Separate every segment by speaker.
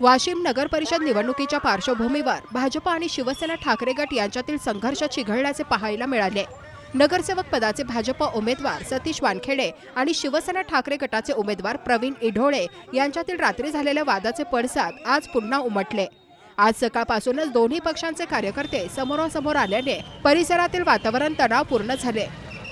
Speaker 1: वाशिम नगर परिषद निवडणुकीच्या पार्श्वभूमीवर भाजप आणि शिवसेना ठाकरे गट यांच्यातील संघर्ष चिघळल्याचे पाहायला मिळाले. नगरसेवक पदाचे भाजप उमेदवार सतीश वानखेडे आणि शिवसेना ठाकरे गटाचे उमेदवार प्रवीण इढोळे यांच्यातील रात्री झालेल्या वादाचे पडसाद आज पुन्हा उमटले. आज सकाळपासूनच दोन्ही पक्षांचे कार्यकर्ते समोरासमोर आल्याने परिसरातील वातावरण तणावपूर्ण झाले.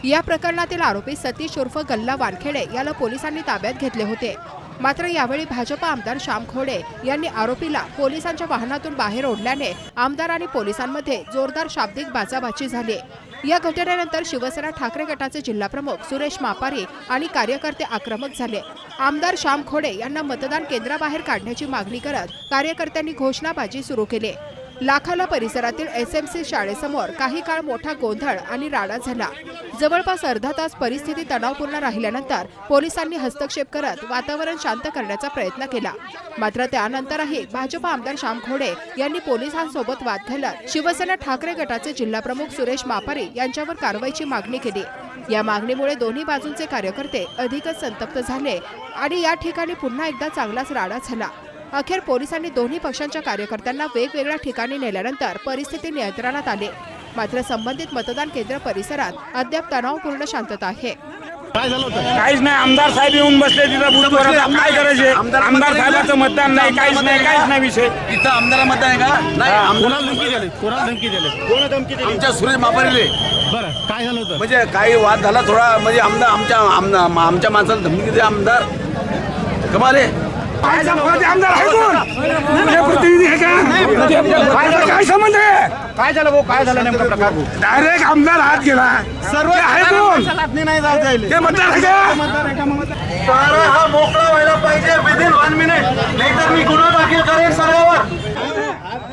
Speaker 1: या प्रकरणातील आरोपी सतीश उर्फ गल्ला वानखेडे याला पोलिसांनी ताब्यात घेतले होते. मात्र यावेळी भाजप आमदार श्याम खोडे यांनी आरोपीला पोलिसांच्या वाहनातून बाहेर ओढल्याने आमदार आणि पोलिसांमध्ये जोरदार शाब्दिक बाचाबाची झाली. या घटनेनंतर शिवसेना ठाकरे गटाचे जिल्हाप्रमुख सुरेश मापारी आणि कार्यकर्ते आक्रमक झाले. आमदार श्याम खोडे यांना मतदान केंद्राबाहेर काढण्याची मागणी करत कार्यकर्त्यांनी घोषणाबाजी सुरू केली. लाखाला परिसरातील एस एम सी शाळेसमोर काही काळ मोठा गोंधळ आणि राडा झाला. जवळपास अर्धा तास परिस्थिती तणावपूर्ण राहिल्यानंतर पोलिसांनी हस्तक्षेप करत वातावरण शांत करण्याचा प्रयत्न केला. मात्र त्यानंतरही भाजप आमदार श्याम खोडे यांनी पोलिसांसोबत वाद घालत शिवसेना ठाकरे गटाचे जिल्हाप्रमुख सुरेश मापारी यांच्यावर कारवाईची मागणी केली. या मागणीमुळे दोन्ही बाजूंचे कार्यकर्ते अधिकच संतप्त झाले आणि या ठिकाणी पुन्हा एकदा चांगलाच राडा झाला. अखेर पोलिसांनी दोन्ही पक्षांच्या कार्यकर्त्यांना वेगवेगळ्या ठिकाणी नेल्यानंतर परिस्थिती नियंत्रणात आली. मात्र संबंधित मतदान केंद्र परिसरात अद्याप तणावपूर्ण शांतता आहे.
Speaker 2: काय झालं होतं?
Speaker 3: काहीच नाही आमदार साहेब येऊन बसले तिथं बुथवर आता काय करायचे? आमदार साहेबाचं मतदान नाही काहीच नाही काहीच नाही विषय.
Speaker 4: इथं आमदार मतदान आहे का? नाही. आमदार
Speaker 2: कोणाला धमकी दिली? कोणाला धमकी दिली?
Speaker 3: कोण धमकी दिली?
Speaker 4: आमच्या सुरेश मापारीले.
Speaker 2: बरं काय झालं होतं?
Speaker 4: म्हणजे काही वाद झाला थोडा म्हणजे आमदार आमच्या आम- आमच्या माणसाला धमकी दिली आमदार. कमाल आहे.
Speaker 3: आमदार आहे कोण तुझे प्रतिनिधी आहे का काय झालं? काय संबंध आहे काय झालं भाऊ काय झालं नेमका प्रकार डायरेक्ट आमदार हात गेला सर्व आहे कोण ते मतदार आहे का
Speaker 4: सारा हा मोकळा व्हायला पाहिजे विदिन वन मिनिट नाहीतर मी गुन्हा दाखल करेन सर्वांवर